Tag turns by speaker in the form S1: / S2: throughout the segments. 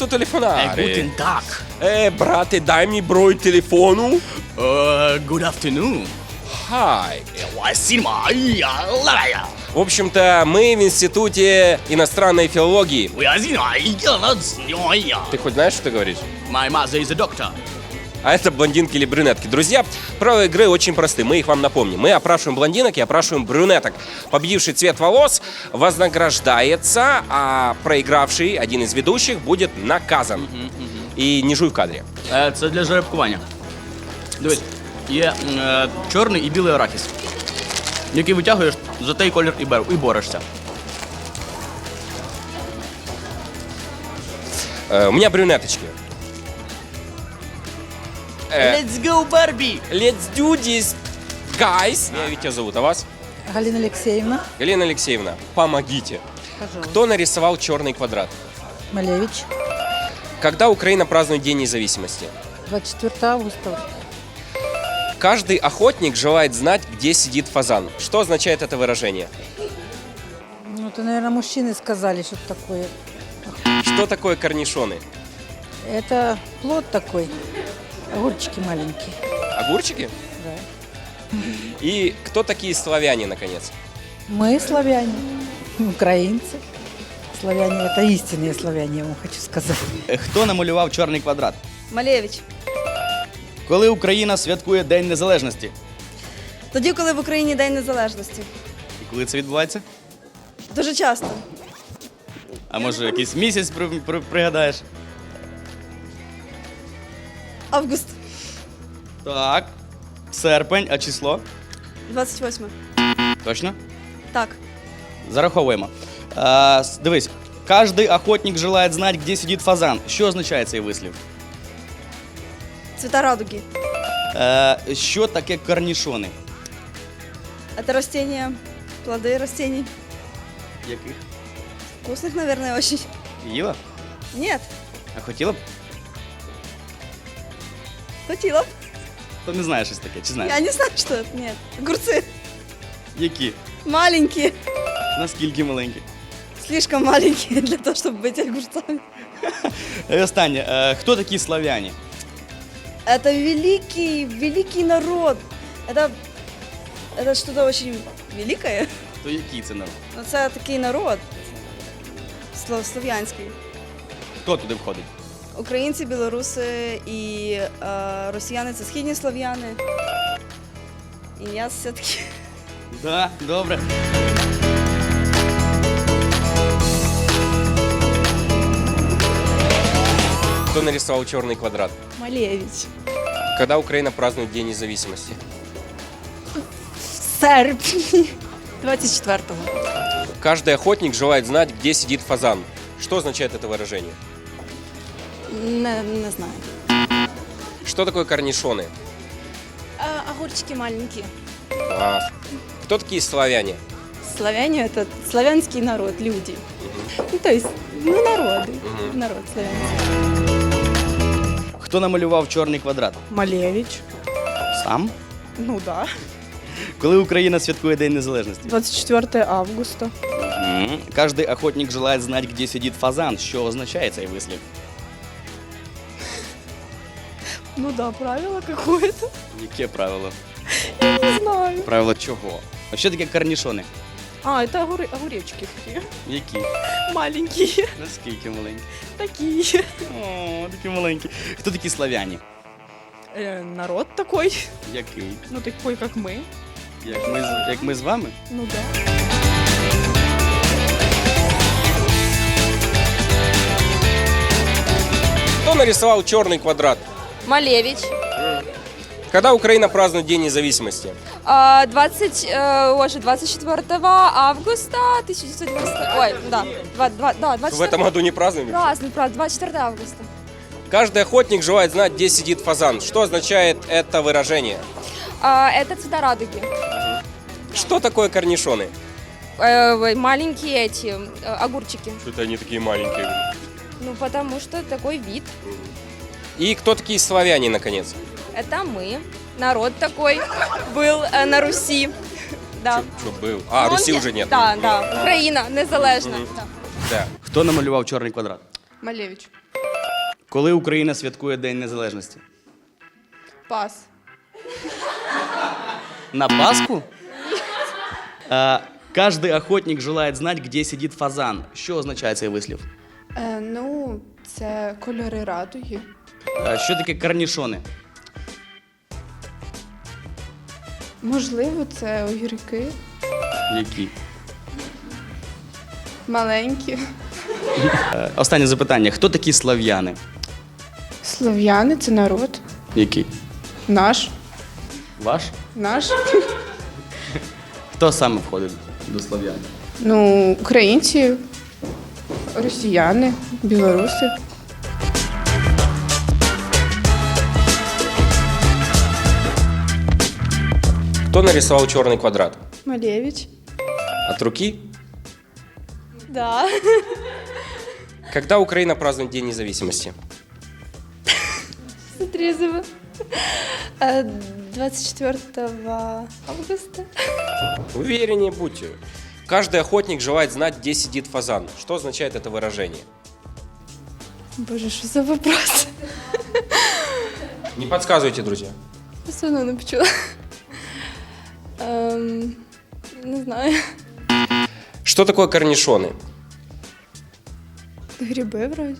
S1: muito telefonare.
S2: É, guten Tag.
S1: É, brate, dai mi broi telefono.
S2: Uh, good afternoon. Hi.
S1: В общем-то, мы в Институте иностранной филологии. Ты хоть знаешь, что ты говоришь?
S2: My mother is a doctor
S1: А это блондинки или брюнетки. Друзья, правила игры очень просты, мы их вам напомним. Мы опрашиваем блондинок и опрашиваем брюнеток. Победивший цвет волос вознаграждается, а проигравший, один из ведущих, будет наказан. И не жуй в кадре.
S2: Е, Це для жеребкування. Дивись, є е, чорний і білий арахіс, який витягуєш за той колір і, бер, і борешся.
S1: Э, у меня брюнеточки. Э,
S2: Let's go, Барбі!
S1: let's do this, guys. Меня Витя зовут, а вас?
S3: Галина Алексеевна.
S1: Галина Алексеевна, помогите.
S3: Пожалуйста.
S1: Кто нарисовал черный квадрат?
S3: Малевич.
S1: Когда Украина празднует День независимости?
S3: 24 августа.
S1: Каждый охотник желает знать, где сидит фазан. Что означает это выражение?
S3: Ну, это, наверное, мужчины сказали, что это такое.
S1: Что такое корнишоны?
S3: Это плод такой. Огурчики маленькие.
S1: Огурчики?
S3: Да.
S1: И кто такие славяне, наконец?
S3: Мы славяне, украинцы. Славяне – это истинные славяне, я вам хочу сказать.
S2: Е, Хто намалював чорний квадрат?
S4: Малевич.
S2: Коли Україна святкує День Незалежності?
S4: Тоді, коли в Україні День Незалежності.
S2: І коли це відбувається?
S4: Дуже часто.
S2: А може якийсь місяць при, при- пригадаєш?
S4: Август.
S2: Так. Серпень, а число?
S4: 28.
S2: Точно?
S4: Так.
S2: Зараховуємо. А, с- дивись, кожний охотник желає знати, де сидить фазан. Що означає цей вислів?
S4: Цвета радуги.
S2: Е, що таке корнішони?
S4: Это растения, плоды растений.
S2: Яких?
S4: Вкусных, наверное, очень.
S2: Їла?
S4: Нет.
S2: А хотіла б?
S4: Хотела. б.
S2: То не знаєш щось таке, чи знаєш?
S4: Я не знаю, что это. Нет. Огурцы.
S2: Які?
S4: Маленькие.
S2: Наскільки маленькі?
S4: Слишком маленькие для того, чтобы быть огурцами.
S2: І останнє. Е, хто такі славяні?
S4: Это великий, великий народ. Это, это что-то очень великое.
S2: То який це народ?
S4: Ну, Це такий народ. слов- Слов'янський.
S2: Хто туди входить?
S4: Українці, білоруси і е, росіяни це східні слов'яни. І я все-таки.
S2: Да, добре.
S1: Кто нарисовал черный квадрат?
S3: Малевич.
S1: Когда Украина празднует День независимости?
S5: серпні 24-го.
S1: Каждый охотник желает знать, где сидит фазан. Что означает это выражение?
S5: Не, не знаю.
S1: Что такое корнишоны?
S5: А, огурчики маленькие.
S1: А, кто такие славяне?
S5: Славяне это славянский народ, люди. Ну, то есть, ну, народы. Народ славянский.
S2: Хто намалював чорний квадрат?
S3: Малевич.
S2: Сам?
S3: Ну да.
S2: Коли Україна святкує День Незалежності?
S3: 24 августа.
S2: Угу. Кожний охотник желає знати, де сидить фазан. Що означає цей вислів?
S3: Ну да, правило какое-то.
S2: Яке правило?
S3: Не знаю.
S2: Правило чого? А що таке корнішони?
S3: А, это огур... огуречки такие.
S2: Які?
S3: Маленькие.
S2: Наскільки маленькі?
S3: Такие.
S2: О, такі маленькі. Хто такі славяні?
S3: Э, народ такой.
S2: Який?
S3: Ну, такой, как мы.
S2: Як ми, з- як ми з вами?
S3: Ну да.
S1: Кто нарисовал черный квадрат?
S6: Малевич.
S1: Когда Украина празднует День независимости?
S6: А, 20, э, ой, 24 августа 1990... Ой, да, два- два- да, 24...
S1: В этом году не празднуем?
S6: Праздник, праздник, 24 августа.
S1: Каждый охотник желает знать, где сидит фазан. Что означает это выражение?
S6: А, это цвета радуги.
S1: Что такое корнишоны?
S6: Э, ой, маленькие эти э, огурчики.
S1: Что-то они такие маленькие.
S6: Ну, потому что такой вид.
S1: И кто такие славяне, наконец?
S6: Это мы. Народ такой был э, на Руси. Да.
S1: Что был? А,
S6: Ну,
S1: Руси
S6: он-
S1: уже нет.
S6: Да, да. Украина, незалежна. Да.
S1: Да.
S2: Хто намалював чорний квадрат?
S5: Малевич.
S2: Коли Україна святкує День Незалежності?
S5: Пас.
S2: На Пасху? А, Каждый охотник желает знать, где сидит фазан. Що означає цей вислів?
S5: Е, ну, це кольори радуги.
S2: А, Що таке карнішони?
S5: Можливо, це огірки
S2: Які?
S5: маленькі.
S2: Е, Останнє запитання. Хто такі слав'яни?
S5: Слов'яни це народ.
S2: Які?
S5: Наш.
S2: Ваш?
S5: Наш.
S2: Хто саме входить до слав'ян?
S5: Ну, українці, росіяни, білоруси.
S1: Кто нарисовал черный квадрат?
S4: Малевич.
S1: От руки?
S6: Да.
S1: Когда Украина празднует День независимости?
S6: Трезво. Э, 24 августа.
S1: Увереннее будьте. Каждый охотник желает знать, где сидит фазан. Что означает это выражение?
S6: Боже, что за вопрос?
S1: Не подсказывайте, друзья.
S6: Не почула. Ем, не знаю.
S1: Что такое корнишоны?
S6: Гриби вроде.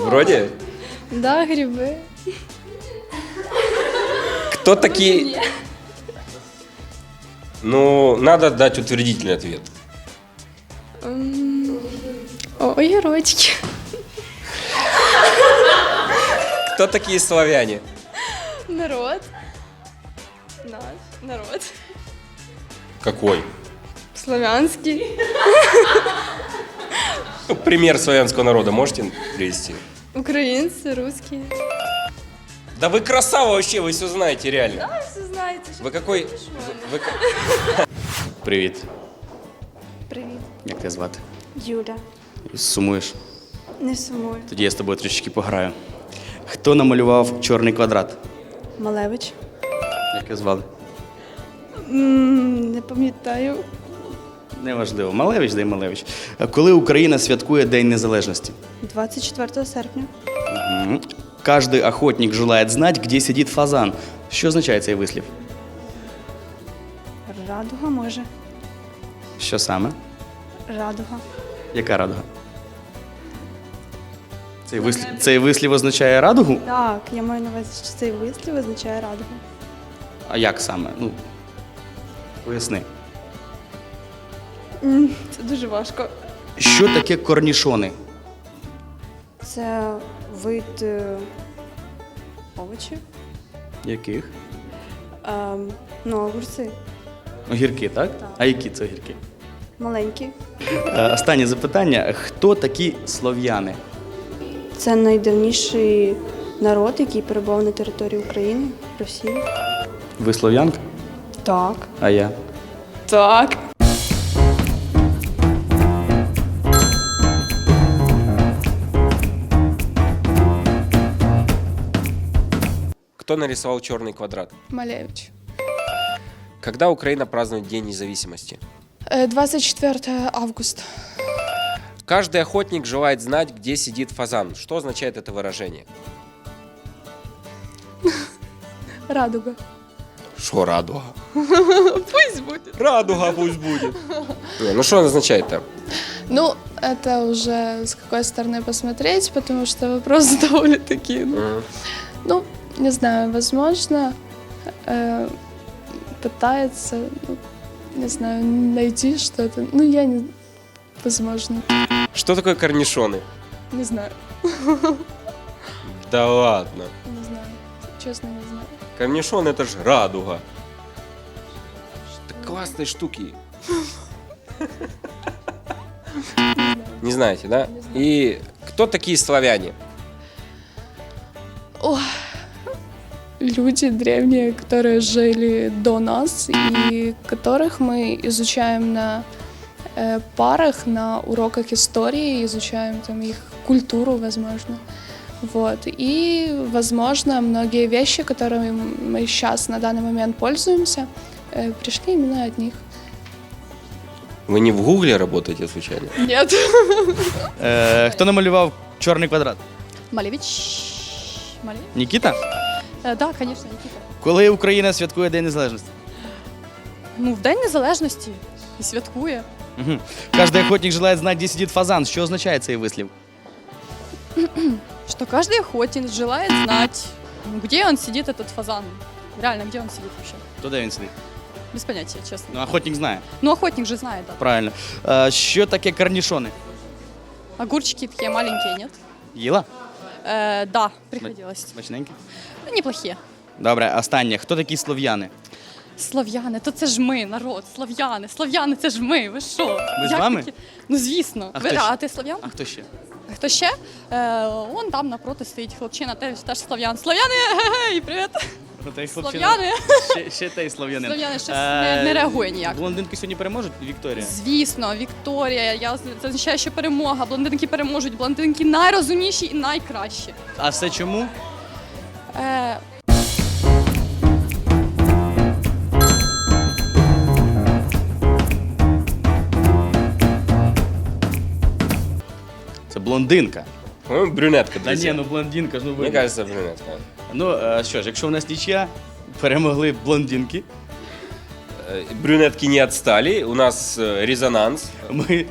S1: Вроде.
S6: Да, гриби.
S1: Кто такие... Ну, надо дать утвердительный ответ.
S6: Ем, О, огірочки.
S1: Кто такие славяне?
S6: народ.
S1: Какой?
S6: Славянський.
S1: Ну, пример славянского народа можете привести?
S6: Українці, русські.
S1: Да вы красава вообще, вы все знаете реально.
S6: А, все знаєте.
S1: Вы какой... Вы, вы ка-
S2: Привіт.
S4: Привіт.
S2: Як тебе звати?
S4: Юля.
S2: Сумуєш?
S4: Не сумуй.
S2: Тоді я з тобою трішечки пограю. Хто намалював чорний квадрат?
S4: Малевич.
S2: Як його звали?
S4: М не пам'ятаю.
S2: Неважливо. Малевич, дай Малевич. Коли Україна святкує День Незалежності?
S4: 24 серпня.
S2: Мгм. Каждый охотник желает знать, где сидит фазан. Що означає цей вислів?
S4: Радуга може.
S2: Що саме?
S4: Радуга.
S2: Яка радуга? Цей вислів, цей вислів означає радугу?
S4: Так, я маю на увазі, що цей вислів означає радугу.
S2: А як саме? Ну, поясни.
S6: М, Це дуже важко.
S2: Що таке корнішони?
S4: Це вид е, овочів.
S2: Яких?
S4: Ем, ну, огурці.
S2: Огірки, так? А які це огірки?
S4: Маленькі.
S2: Е, Останнє запитання. Хто такі слов'яни?
S4: Це найдавніший народ, який перебував на території України, Росії.
S2: Ви слов'янка?
S4: Так.
S2: А я?
S5: Так.
S1: Кто нарисовал черный квадрат?
S5: Малевич.
S1: Когда Украина празднует День независимости?
S5: Е, 24 августа.
S1: Каждый охотник желает знать, где сидит фазан. Что означает это выражение?
S5: Радуга.
S1: Что радуга?
S5: Пусть будет.
S1: Радуга пусть будет. Не, ну что означает-то?
S5: Ну, это уже с какой стороны посмотреть, потому что вопрос довольно-таки, ну, ну, не знаю, возможно, э, пытается, ну, не знаю, найти что-то. Ну, я не... Возможно.
S1: Что такое корнишоны?
S5: Не знаю.
S1: Да ладно.
S5: Не знаю. Честно, не знаю.
S1: Корнишон это же радуга. Это классные штуки. Не знаете, да? И кто такие славяне?
S5: Люди древние, которые жили до нас и которых мы изучаем на э, парах, на уроках истории, изучаем там их культуру, возможно. Вот. И, возможно, многие вещи, которыми мы сейчас на данный момент пользуемся, э, пришли именно от них.
S1: Вы не в Гугле работаете случайно?
S5: Нет.
S2: Е, хто намалював чорний квадрат?
S7: Малевич. Малевич?
S2: Нікіта?
S7: Е, да, конечно, Никита.
S2: Коли Україна святкує День Незалежності?
S7: Ну, в День Незалежності і святкує.
S2: Угу. Кожний охотник желає знати, де сидить фазан. Що означає цей вислів?
S7: Что каждый охотник желает знать, ну, где он сидит, этот фазан. Реально, где он сидит вообще.
S2: То де він сидить?
S7: Без понятия, честно.
S2: Ну, охотник знає.
S7: Ну, охотник же знает, да.
S2: Правильно. Е, що таке карнішони?
S7: Огурчики такие маленькие, нет?
S2: Їла?
S7: Э, да, приходилось.
S2: Смачненькі?
S7: Ну, неплохие.
S2: Добре, останнє. Хто такі слов'яни?
S7: Слав'яни, то це ж ми, народ, слав'яни. Слав'яни, це ж ми. Ви що?
S2: з
S7: Як
S2: вами?
S7: такі? Ну, звісно.
S2: А
S7: Ви,
S2: хто ще?
S7: а ти слав'ян?
S2: А хто ще?
S7: Хто ще? Е, он там напроти стоїть хлопчина, теж, теж слав'ян. Слав'яни, ге-гей, привіт! Слав'яни.
S2: Ще, ще той слов'янин.
S7: Слав'яни ще
S2: Е,
S7: не, не реагує ніяк.
S2: Блондинки сьогодні переможуть, Вікторія?
S7: Звісно, Вікторія, я це означає, що перемога. Блондинки переможуть. Блондинки найрозумніші і найкращі.
S2: А все чому?
S7: Е,
S2: блондинка.
S1: По-моему, брюнетка,
S2: Та ні, ну блондинка ж ну
S1: Мне
S2: ви.
S1: кажется, брюнетка.
S2: Ну е, що ж, якщо в нас нічия, перемогли блондинки.
S1: Э, Брюнетки не отстали, у нас э, резонанс.
S2: Ми.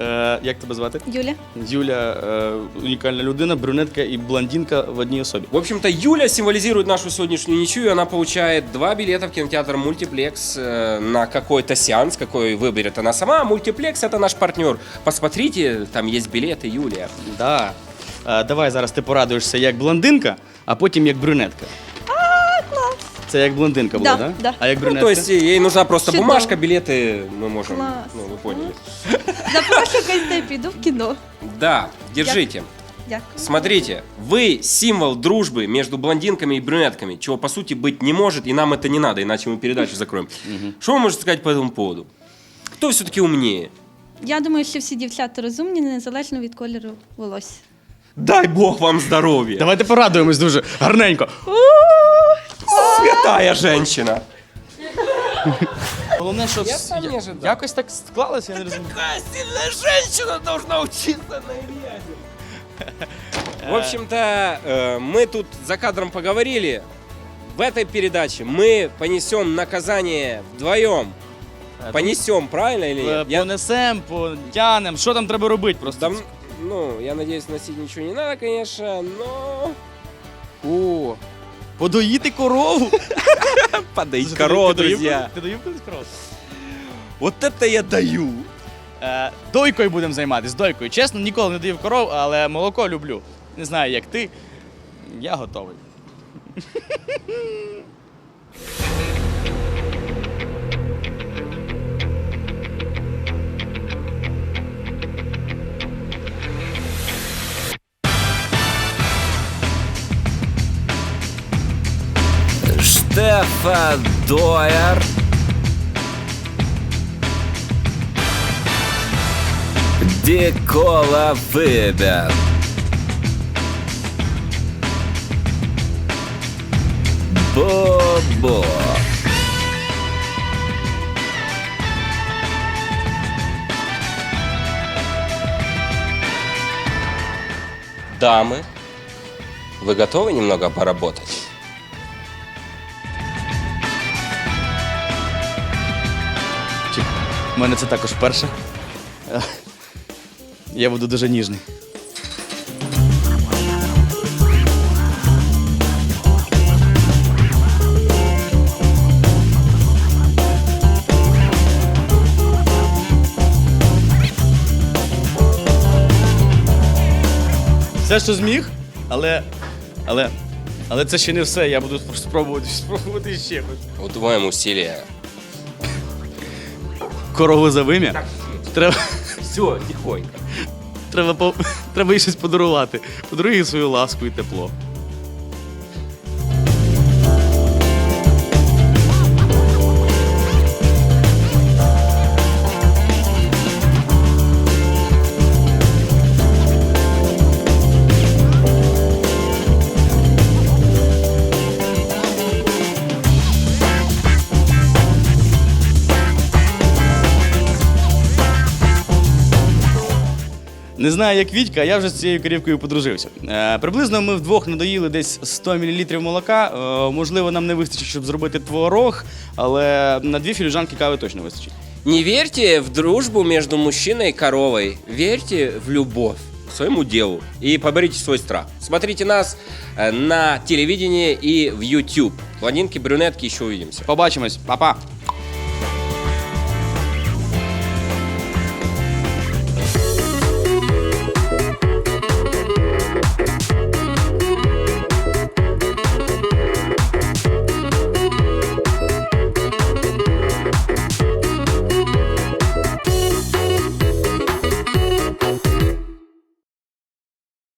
S2: Е, як тебе звати?
S4: Юля.
S2: Юля е, унікальна людина, брюнетка і блондинка в одній особі.
S1: В общем-то, Юля символизирует нашу сегодняшнюю ничью, и она получает два билета в кинотеатр «Мультиплекс» э, на какой-то сеанс, какой выберет она сама. «Мультиплекс» — это наш партнер. Посмотрите, там есть билеты, Юлия.
S2: Да. Е, давай зараз ти порадуєшся як блондинка, а потім як брюнетка. А, клас! Це як блондинка була,
S4: Да,
S2: да?
S4: да.
S2: А як
S1: Ну,
S2: брюнетка?
S1: то есть ей нужна просто
S4: Чудово.
S1: бумажка, билеты мы можем,
S4: Класс.
S1: ну, вы поняли.
S4: Запрошуйте, я піду в кіно.
S1: Да, держите.
S4: Дякую.
S1: Смотрите, вы символ дружбы между блондинками и брюнетками, чего по сути быть не может, и нам это не надо, иначе мы передачу закроем. Что вы можете сказать по этому поводу? Кто все-таки умнее?
S4: Я думаю, що всі дівчата розумні, незалежно від кольору волосся.
S1: Дай бог вам здоровья!
S2: Давайте порадуємось дуже гарненько.
S1: Святая женщина!
S2: Головне, що
S1: Я сам не
S2: я-
S1: ожидав.
S2: якось так склалося, я не розумію.
S1: сильная женщина должна учиться на Ильясе. В общем-то, э, мы тут за кадром поговорили. В этой передаче мы понесем наказание вдвоем. Понесем, правильно или
S2: Е,
S1: нет? Я,
S2: Понесем, потянем. Що там треба робити просто?
S1: дав- ну, я надеюсь, носить ничего не надо, конечно, но...
S2: О, подоїти корову.
S1: Подоить корову, друзья.
S2: Ти доїв колись корову?
S1: От це я даю.
S2: Е, дойкою будемо займатися, дойкою. Чесно, ніколи не доїв коров, але молоко люблю. Не знаю, як ти. Я готовий.
S1: Штефа Дойер. Дикола Выбер. Бобо. Дамы, вы готовы немного поработать?
S2: У мене це також перше. Я буду дуже ніжний. Все, що зміг, але. Але. Але це ще не все. Я буду спробувати спробувати ще.
S1: Удвоим усилия.
S2: Корову за вим'я. Треба.
S1: Все, тихонько.
S2: Треба, по... Треба їй щось подарувати. Подаруй їй свою ласку і тепло. Не знаю, як Вітька, а я вже з цією корівкою подружився. Е, приблизно ми вдвох надоїли десь 100 мл молока. Е, можливо, нам не вистачить, щоб зробити творог, але на дві філіжанки кави точно вистачить.
S1: Не верьте в дружбу между мужчиной и коровой. Верьте в любовь к своему делу и поборите свой страх. Смотрите нас э, на телевидении и в YouTube. Блондинки, брюнетки, еще увидимся.
S2: Побачимось, Па-па!